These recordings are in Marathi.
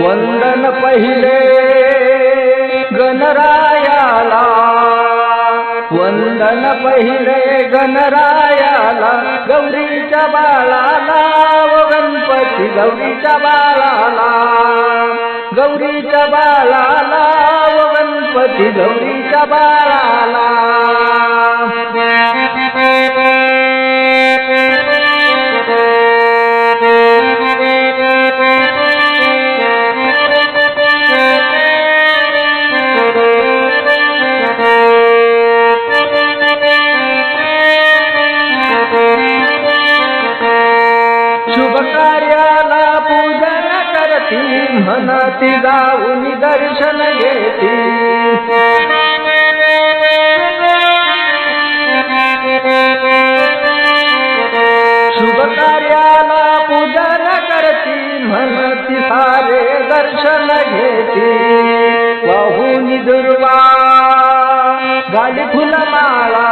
वंदन पहिले गणरायाला पहिले गणरायाला गौरीच्या बाळाला गणपती गौरीच्या बाळाला. गौरीच्या बाळाला गणपती गौरीच्या बाळाला. करती म्हणती जाऊन दर्शन घेती. शुभ कार्याला पूजन करती म्हणती सारे दर्शन घेती. वाहून दुर्वा घाली फुलमाळा.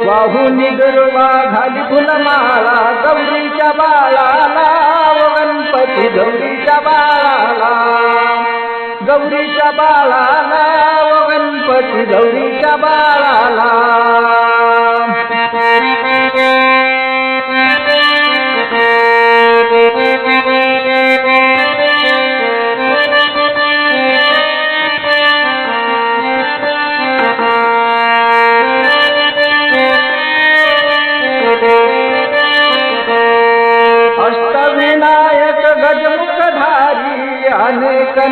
वाहून दुर्वा घाली फुलमाळा गौरीच्या बाळाला गणपती गौरीच्या बाळाला गौरीच्या बाळाला व गणपती गौरीच्या बाळाला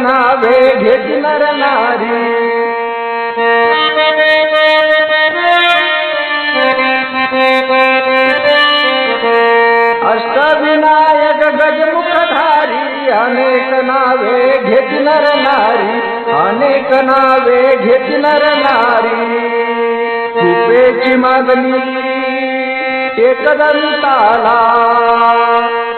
नावे घेतनर नारी. अष्टविनायक गजमुखधारी अनेक नावे घेतनर नारी. अनेक नावे घेतनर नारी. कृपेची मागणी एकदंताला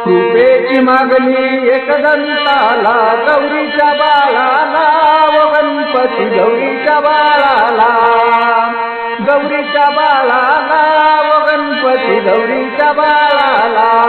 कृपेची मागणी एक दंताला गौरीच्या बाळाला व गणपती गौरीच्या बाळाला. गौरीच्या बाळाला व गणपती गौरीच्या बाळाला.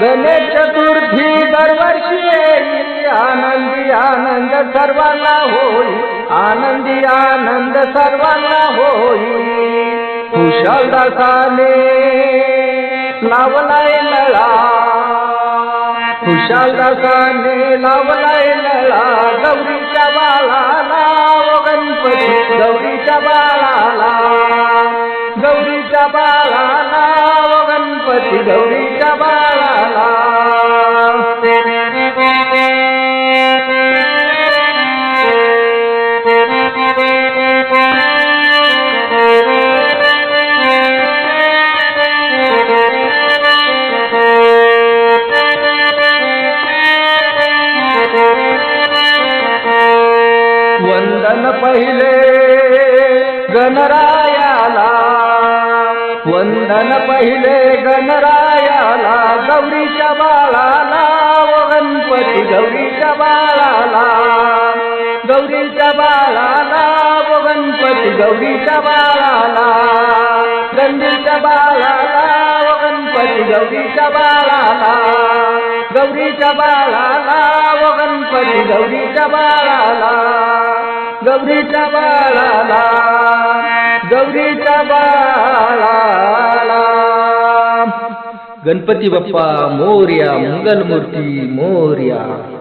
गणेश चतुर्थी दरवर्षी येई आनंदी आनंद सर्वांना होई आनंदी आनंद सर्वांना होई कुशल दासाने लावलाय लळा. खुशाल दासाने लावलाय लळा. गौरीच्या बाला गौरीच्या बाळाला. गौरीच्या बाळाला गणपती गौरीच्या बाळाला. वंदन पहिले गणरायाला. वंदन पहिले गणरायाला गौरीच्या बाळाला व गणपती गौरीच्या बाळाला. गौरीच्या बाळाला व गणपती गौरीच्या बाळाला. गंडीच्या बाळाला व गणपती गौरीच्या बाळाला. गौरीच्या बाळाला व गणपती गौरीच्या बाळाला. गौरीच्या बाळाला गौरीच्या बाळाला गणपती बाप्पा मोर्या मंगलमूर्ती मोर्या